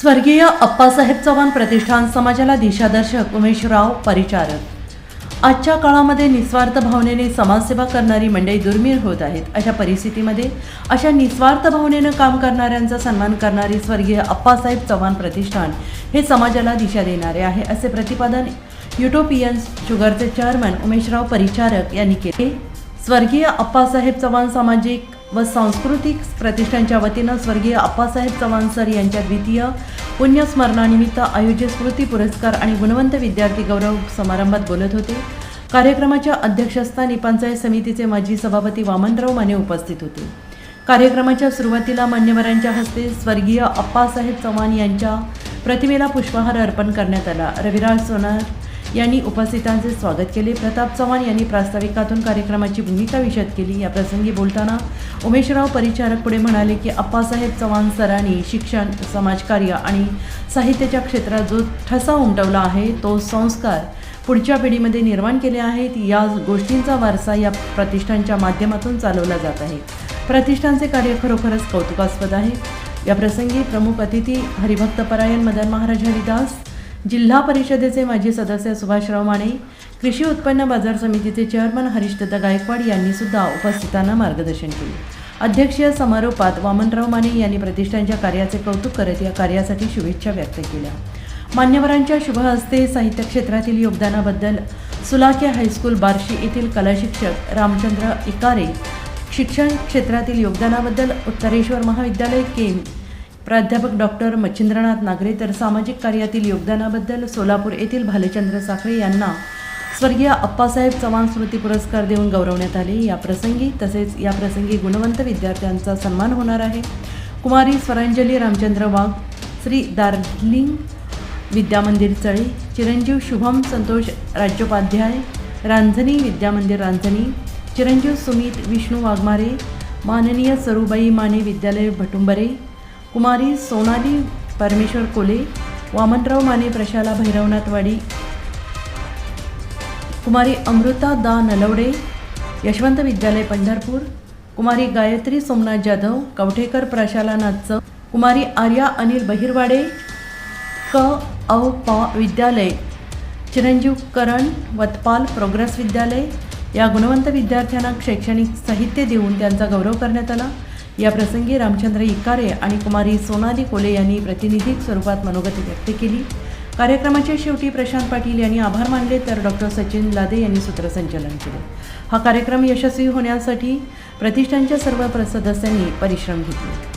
स्वर्गीय अप्पासाहेब चव्हाण प्रतिष्ठान समाजाला दिशादर्शक उमेशराव परिचारक. आजच्या काळामध्ये निस्वार्थ भावनेने समाजसेवा करणारी मंडळी दुर्मिळ होत आहेत. अशा परिस्थितीमध्ये अशा निस्वार्थ भावनेनं काम करणाऱ्यांचा सन्मान करणारी स्वर्गीय अप्पासाहेब चव्हाण प्रतिष्ठान हे समाजाला दिशा देणारे आहे असे प्रतिपादन युटोपियन शुगरचे चेअरमन उमेशराव परिचारक यांनी केले. स्वर्गीय अप्पासाहेब चव्हाण सामाजिक व सांस्कृतिक प्रतिष्ठानच्या वतीनं स्वर्गीय अप्पासाहेब चव्हाण सर यांच्या द्वितीय पुण्यस्मरणानिमित्त आयोजित स्मृती पुरस्कार आणि गुणवंत विद्यार्थी गौरव समारंभात बोलत होते. कार्यक्रमाच्या अध्यक्षस्थानी पंचायत समितीचे माजी सभापती वामनराव माने उपस्थित होते. कार्यक्रमाच्या सुरुवातीला मान्यवरांच्या हस्ते स्वर्गीय अप्पासाहेब चव्हाण यांच्या प्रतिमेला पुष्पहार अर्पण करण्यात आला. रविराज सोनार यांनी उपस्थितांचे स्वागत केले. प्रताप चव्हाण यांनी प्रास्ताविकातून कार्यक्रमाची भूमिका विशद केली. या प्रसंगी बोलताना उमेशराव परिचारक पुढे म्हणाले की अप्पासाहेब चव्हाण सरांनी शिक्षण समाजकार्य आणि साहित्याच्या क्षेत्रात जो ठसा उमटवला आहे तो संस्कार पुढच्या पिढीमध्ये निर्माण केले आहेत. या गोष्टींचा वारसा या प्रतिष्ठानच्या माध्यमातून चालवला जात आहे. प्रतिष्ठानचे कार्य खरोखरच कौतुकास्पद आहे. या प्रसंगी प्रमुख अतिथी हरिभक्त परायण मदन महाराज हरिदास जिल्हा परिषदेचे माजी सदस्य सुभाषराव माने कृषी उत्पन्न बाजार समितीचे चेअरमन हरिशदत्ता गायकवाड यांनी सुद्धा उपस्थितांना मार्गदर्शन केले. अध्यक्षीय समारोपात वामनराव माने यांनी प्रतिष्ठानच्या कार्याचे कौतुक करत या कार्यासाठी शुभेच्छा व्यक्त केल्या. मान्यवरांच्या शुभ हस्ते साहित्य क्षेत्रातील योगदानाबद्दल सुलाखे हायस्कूल बार्शी येथील कलाशिक्षक रामचंद्र इकारे शिक्षण क्षेत्रातील योगदानाबद्दल उत्तरेश्वर महाविद्यालय केम प्राध्यापक डॉक्टर मच्छिंद्रनाथ नागरे तर सामाजिक कार्यातील योगदानाबद्दल सोलापूर येथील भालचंद्र साखळे यांना स्वर्गीय अप्पासाहेब चव्हाण स्मृती पुरस्कार देऊन गौरवण्यात आले. या प्रसंगी तसेच या प्रसंगी गुणवंत विद्यार्थ्यांचा सन्मान होणार आहे. कुमारी स्वरांजली रामचंद्र वाघ श्री दार्जिलिंग विद्यामंदिर चळे चिरंजीव शुभम संतोष राज्योपाध्याय रांझणी विद्यामंदिर रांझणी चिरंजीव सुमित विष्णू वाघमारे माननीय सरूबाई माने विद्यालय भटुंबरे कुमारी सोनाली परमेश्वर कोले वामनराव माने प्रशाला भैरवनाथवाडी कुमारी अमृता दा नलवडे यशवंत विद्यालय पंढरपूर कुमारी गायत्री सोमनाथ जाधव कवठेकर प्रशाला नाथचं कुमारी आर्या अनिल बहिरवाडे क. औ. प. विद्यालय चिरंजीव करण वतपाल प्रोग्रेस विद्यालय या गुणवंत विद्यार्थ्यांना शैक्षणिक साहित्य देऊन त्यांचा गौरव करण्यात आला. या प्रसंगी रामचंद्र इकारे आणि कुमारी सोनाली कोले यांनी प्रतिनिधिक स्वरूपात मनोगती व्यक्त केली. कार्यक्रमाच्या शेवटी प्रशांत पाटील यांनी आभार मानले तर डॉक्टर सचिन लादे यांनी सूत्रसंचालन केले. हा कार्यक्रम यशस्वी होण्यासाठी प्रतिष्ठानच्या सर्व प्र- सदस्यांनी परिश्रम घेतले.